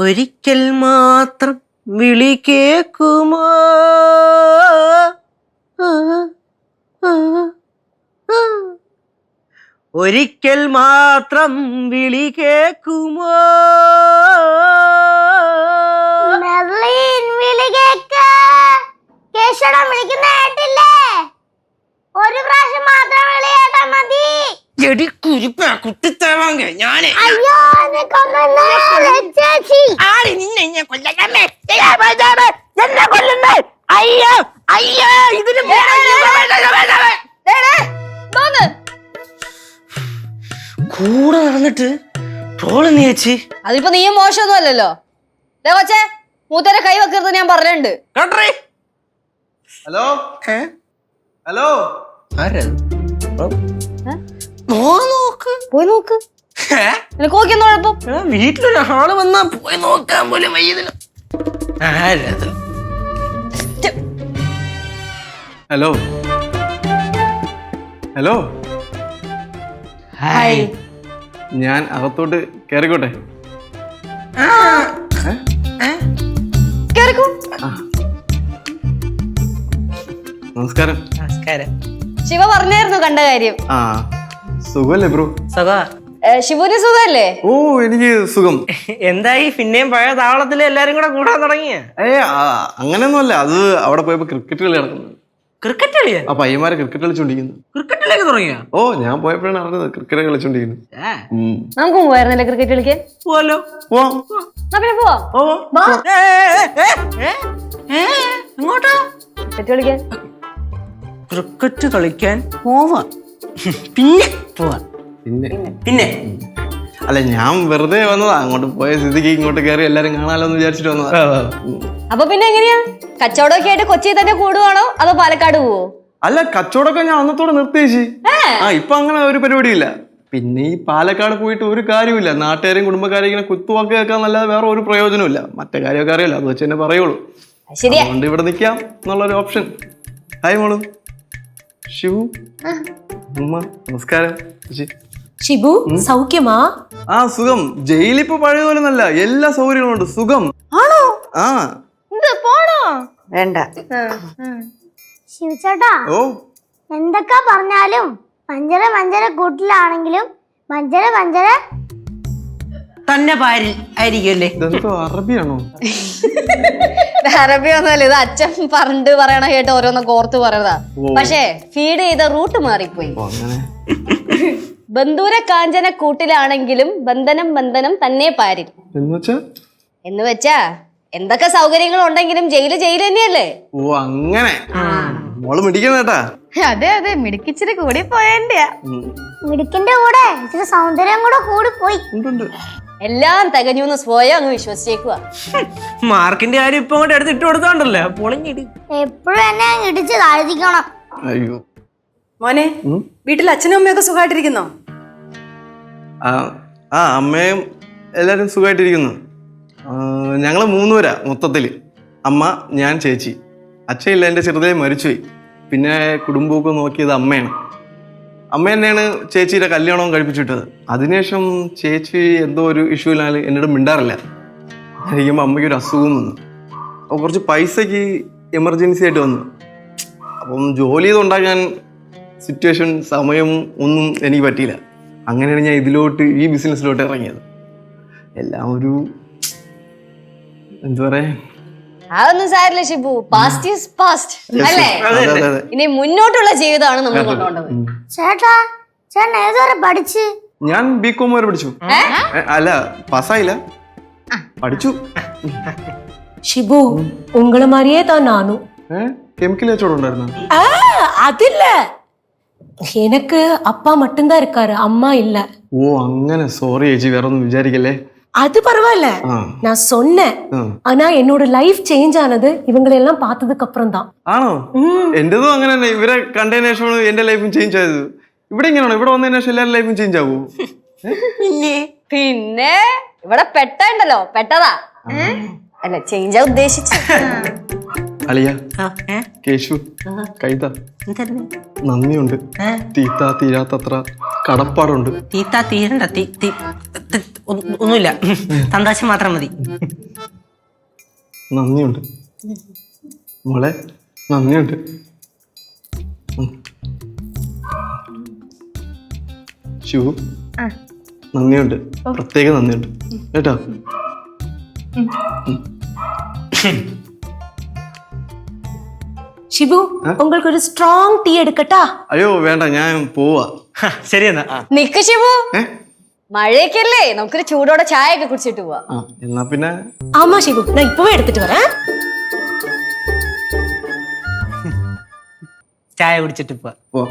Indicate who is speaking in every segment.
Speaker 1: ഒരിക്കൽ മാത്രം വിളി കേക്കുമോ. ഒരിക്കൽ മാത്രം വിളി കേക്കുമോ
Speaker 2: വിളി കേക്ക്. കേശവടം വിളിക്കുന്ന കേട്ടില്ലേ ഒരു പ്രാവശ്യം മാത്രം വിളി കേട്ടാ മതി
Speaker 1: എടി കുരിപ്പ കുട്ടിത്തേവാങ്ക ഞാനേ
Speaker 2: അയ്യോ എന്നെ ചേച്ചി.
Speaker 1: നിന്നെ ഞാൻ കൊല്ലണമേ എന്നെ കൊല്ലുന്നേ. അയ്യോ അയ്യോ ഇതിന് കൂടെ നടന്നിട്ട് ട്രോൾ നീ ചേച്ചി?
Speaker 3: അതിപ്പോ നീയും മോശമൊന്നും അല്ലല്ലോ. ദേ കൊച്ചേ മൂത്തരെ കൈ വെക്കരുത് ഞാൻ പറഞ്ഞിട്ടുണ്ട്.
Speaker 1: കേട്ടേ
Speaker 4: ഹലോ? ഹലോ?
Speaker 1: നോക്ക്.
Speaker 3: പോയി നോക്ക്? നിനക്ക് നോക്കിയെന്ന് കുഴപ്പം
Speaker 1: വീട്ടിലൊരു ആൾ വന്നാ പോയി നോക്കാൻ പോലും വയ്യതിന്. ആരത്?
Speaker 4: ഹലോ. ഹലോ.
Speaker 1: ഹായ്.
Speaker 4: ഞാൻ അകത്തോട്ട് കയറിക്കോട്ടെ
Speaker 3: കേറിക്കോ.
Speaker 4: നമസ്കാരം.
Speaker 1: നമസ്കാരം.
Speaker 3: ശിവ പറഞ്ഞായിരുന്നു കണ്ട കാര്യം.
Speaker 4: ആ. സുഖമല്ലേ ബ്രോ?
Speaker 1: സഖാ
Speaker 3: ഏ, ശിവുവിന് സുഖല്ലേ?
Speaker 4: ഓ എനിക്ക് സുഖം.
Speaker 1: എന്തായി? പിന്നെയും പഴയ താവളത്തിൽ എല്ലാരും കൂടെ കൂടാൻ തുടങ്ങിയ?
Speaker 4: ഏ അങ്ങനെയൊന്നുമല്ല. അത് അവിടെ പോയപ്പോ ക്രിക്കറ്റ് കളി നടക്കുന്നത്
Speaker 1: ക്രിക്കറ്റ് കളിയാ?
Speaker 4: ആ പയ്യന്മാരെ ക്രിക്കറ്റ് കളിച്ചോണ്ടിരിക്കുന്നു.
Speaker 1: ക്രിക്കറ്റിലേക്ക് തുടങ്ങിയ?
Speaker 4: ഓ ഞാൻ പോയപ്പോഴാണ് അറിഞ്ഞത് ക്രിക്കറ്റ് കളിച്ചോണ്ടിരിക്കുന്നു.
Speaker 3: നമുക്ക് പോയായിരുന്നല്ലേ ക്രിക്കറ്റ് കളിക്കാൻ?
Speaker 1: പോലോ
Speaker 4: ഓ
Speaker 3: എന്നാ പിന്നെ പോവാം.
Speaker 1: ഓ. എങ്ങോട്ടാ
Speaker 3: ക്രിക്കറ്റ് കളിക്കാൻ?
Speaker 1: ക്രിക്കറ്റ് കളിക്കാൻ പോവാ. പിന്നെ പോവാ.
Speaker 4: പിന്നെ.
Speaker 1: പിന്നെ
Speaker 4: അല്ല ഞാൻ വെറുതെ വന്നതാ. അങ്ങോട്ട് പോയ സ്ഥിതിക്ക് ഇങ്ങോട്ട് കയറി എല്ലാരും കാണാലോ എന്ന് വിചാരിച്ചിട്ട് വന്നതാ.
Speaker 3: അപ്പൊ പിന്നെ എങ്ങനെയാ? കച്ചവടമൊക്കെ ആയിട്ട് കൊച്ചിയിൽ തന്നെ കൂടുവാണോ? അതോ പാലക്കാട് പോവോ?
Speaker 4: അല്ല കച്ചവടമൊക്കെ ഞാൻ അന്നത്തോടെ നിർത്തിയേച്ചി. ആ ഇപ്പൊ അങ്ങനെ ഒരു പരിപാടിയില്ല. പിന്നെ ഈ പാലക്കാട് പോയിട്ട് ഒരു കാര്യമില്ല നാട്ടുകാരെയും കുടുംബക്കാരെയും ഇങ്ങനെ കുത്തുവാക്ക് കേൾക്കാന്നല്ലാതെ വേറെ ഒരു പ്രയോജനമില്ല മറ്റേ കാര്യമൊക്കെ അറിയില്ല അത് വെച്ച് തന്നെ പറയുള്ളൂ. അതുകൊണ്ട് ഇവിടെ നിൽക്കാം. എന്നുള്ളൊരു ഓപ്ഷൻ ഹായ് മോളു. ശിവു? ഉമ്മ നമസ്കാരം. ചേച്ചി.
Speaker 5: ഷിബു സൗഖ്യമാ?
Speaker 4: ആ സുഖം. ജയിലിപ്പോ പഴയ പോലെ നല്ല എല്ലാ സൗകര്യങ്ങളും ഉണ്ട്. സുഖം.
Speaker 5: ആണോ?
Speaker 4: ആ.
Speaker 1: വേണ്ട.
Speaker 2: ശിവചേട്ടാ
Speaker 4: ഓ.
Speaker 2: എന്തൊക്കെ പറഞ്ഞാലും പഞ്ചര പഞ്ചര കൂട്ടിലാണെങ്കിലും പഞ്ചര പഞ്ചര
Speaker 1: തന്നെ പാരി ആയിരിക്കുമല്ലേ?
Speaker 4: ഇതെന്തോ അറബിയാണോ?
Speaker 3: അറബി ഒന്നുമല്ല ഇത് അച്ഛൻ പറഞ്ഞിട്ട് പറയണ കേട്ട് ഓരോന്നൊക്കെ ഓർത്ത് പറയണതാ. പക്ഷേ ഫീഡ് ചെയ്ത റൂട്ട് മാറിപ്പോയി.
Speaker 4: ഓ അങ്ങനെ.
Speaker 3: ബന്ധൂര കാഞ്ചന കൂട്ടിലാണെങ്കിലും ബന്ധനം ബന്ധനം തന്നെ പാരിൽ.
Speaker 4: എന്ന് വെച്ചാ?
Speaker 3: എന്തൊക്കെ സൗകര്യങ്ങൾ ഉണ്ടെങ്കിലും ജയിൽ ജയിൽ തന്നെയല്ലേ?
Speaker 4: ഓ അങ്ങനെ. മോൾ മിടിക്കുന്ന കേട്ടാ.
Speaker 3: അതെ അതെ. മിടുക്കിച്ചിരി കൂടി
Speaker 4: പോയേണ്ടിയാ.
Speaker 2: മിടുക്കിന്റെ കൂടെ ഇച്ചിരി സൗന്ദര്യം കൂടെ കൂടി പോയി.
Speaker 4: ഉണ്ട്, ഉണ്ട്.
Speaker 3: എല്ലാം തികഞ്ഞു എന്ന് സ്വയം അങ്ങ് വിശ്വസിച്ചേക്കുക
Speaker 1: മാർക്കിന്റെ കാര്യം ഇപ്പൊ അങ്ങോട്ട് എടുത്ത് ഇട്ട് കൊടുത്തോണ്ടല്ലേ? പൊളിഞ്ഞിടി.
Speaker 2: എപ്പോഴും എന്നെ ഇടിച്ച് താഴ്ത്തിക്കണം.
Speaker 4: അയ്യോ.
Speaker 5: മോനെ വീട്ടിൽ അച്ഛനും അമ്മയൊക്കെ സുഖമായിട്ടിരിക്കുന്നോ?
Speaker 4: ആ ആ അമ്മയും എല്ലാരും സുഖമായിട്ടിരിക്കുന്നു. ഞങ്ങൾ മൂന്നുപേരാ മൊത്തത്തിൽ. അമ്മ ഞാൻ ചേച്ചി. അച്ഛയില്ല എന്റെ ചെറുതായി മരിച്ചുപോയി. പിന്നെ കുടുംബമൊക്കെ നോക്കിയത് അമ്മയാണ്. അമ്മ തന്നെയാണ് ചേച്ചിയുടെ കല്യാണവും കഴിപ്പിച്ചിട്ടത്. അതിനുശേഷം ചേച്ചി എന്തോ ഒരു ഇഷ്യൂ ഇല്ലാൽ എന്നോട് മിണ്ടാറില്ല. ഇരിക്കുമ്പോൾ അമ്മയ്ക്ക് ഒരു അസുഖം വന്നു. അപ്പോൾ കുറച്ച് പൈസയ്ക്ക് എമർജൻസി ആയിട്ട് വന്നു. അപ്പം ജോലി ചെയ്തുണ്ടാക്കാൻ സിറ്റുവേഷൻ സമയം ഒന്നും എനിക്ക് പറ്റിയില്ല. അങ്ങനെയാണ് ഞാൻ ഇതിലോട്ട് ഈ ബിസിനസ്സിലോട്ട് ഇറങ്ങിയത്. എല്ലാം ഒരു എന്താ പറയാ?
Speaker 3: അതൊന്നും സാരില്ല ഷിബു. പാസ്റ്റ് ഈസ് പാസ്റ്റ് അല്ലേ? ഇനി മുന്നോട്ടുള്ള ജീവിതമാണ് നമ്മൾ കൊണ്ടുപോകേണ്ടത്.
Speaker 2: ചേട്ടാ ചേട്ടൻ ഏതുവരെ പഠിച്ച്
Speaker 4: ഞാൻ ബി കോം വരെ പഠിച്ചു ഏ, അല്ല പാസ്സായില്ല പഠിച്ചു
Speaker 5: ஷிபு உங்கள மாதிரியே தான் நானும்
Speaker 4: ഏ കെമിക്കൽ കച്ചവടം ഉണ്ടായിരുന്നു
Speaker 5: ஆ, அது இல்ல எனக்கு அப்பா மட்டும்தான் இருக்காரு அம்மா இல்ல
Speaker 4: ഓ അങ്ങനെ സോറി ചേച്ചി വേറെ ഒന്നും വിചാരിക്കല്ലേ
Speaker 5: அது பரவாயில்ல
Speaker 4: ആ
Speaker 5: நான் சொன்னேன்
Speaker 4: ആ.
Speaker 5: ஆனா என்னோட லைஃப் சேஞ்ச் ஆனது இவங்களை எல்லாம் பார்த்ததுக்கு அப்புறம் தான்
Speaker 4: ആണോ എന്റേതും അങ്ങനെ തന്നെ ഇവരെ കണ്ടതിന് ശേഷമാണ് എന്റെ ലൈഫും ചേഞ്ച് ആയത് ഇവിടെ ഇങ്ങനെയാണോ ഇവിടെ വന്നതിന് ശേഷം എല്ലാവരുടെ ലൈഫും ചേഞ്ച് ആവോ
Speaker 1: പിന്നെ
Speaker 3: പിന്നെ ഇവിടെ പെട്ടുണ്ടല്ലോ പെട്ടതാ അല്ല ചേഞ്ചാ ഉദ്ദേശിച്ചു
Speaker 4: അളിയ? കേശു കൈത? നന്ദിയുണ്ട്.
Speaker 1: തീത്ത
Speaker 4: തീത്താ തീരാത്തത്ര കടപ്പാടുണ്ട്.
Speaker 1: തീത്ത തീരണ്ട തീ ഒന്നുമില്ല. സന്തോഷം മാത്രം മതി.
Speaker 4: നന്ദിയുണ്ട്. മോളെ നന്ദിയുണ്ട്. ശിവു നന്ദിയുണ്ട്. പ്രത്യേക നന്ദിയുണ്ട്. കേട്ടോ?
Speaker 5: ஷிபு உங்களுக்கு ஒரு ஸ்ட்ராங் டீ எடுக்கட்டா
Speaker 4: അയ്യോ വേണ്ട ഞാൻ പോവാ
Speaker 1: ഹ, ശരി എന്നാ ആ.
Speaker 3: നിക്ക് ശിവു
Speaker 4: ഏ
Speaker 3: മഴയൊക്കെയല്ലേ നമുക്കൊരു ചൂടോടെ ചായ ഒക്കെ കുടിച്ചിട്ട് പോവാ
Speaker 4: ആ എന്നാ പിന്നെ
Speaker 5: ஆமா ஷிபு நான் இப்பவே எடுத்துட்டு வரேன்
Speaker 1: ചായ കുടിച്ചിട്ട് പോവാ
Speaker 4: പോ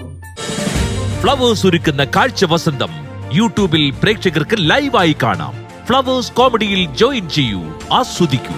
Speaker 6: ഫ്ലവേഴ്സ് ഒരുക്കുന്ന കാഴ്ച വസന്തം യൂട്യൂബിൽ പ്രേക്ഷകർക്ക് ലൈവായി കാണാം ഫ്ലവേഴ്സ് കോമഡിയിൽ ജോയിൻ ചെയ്യൂ ആസ്വദിക്കൂ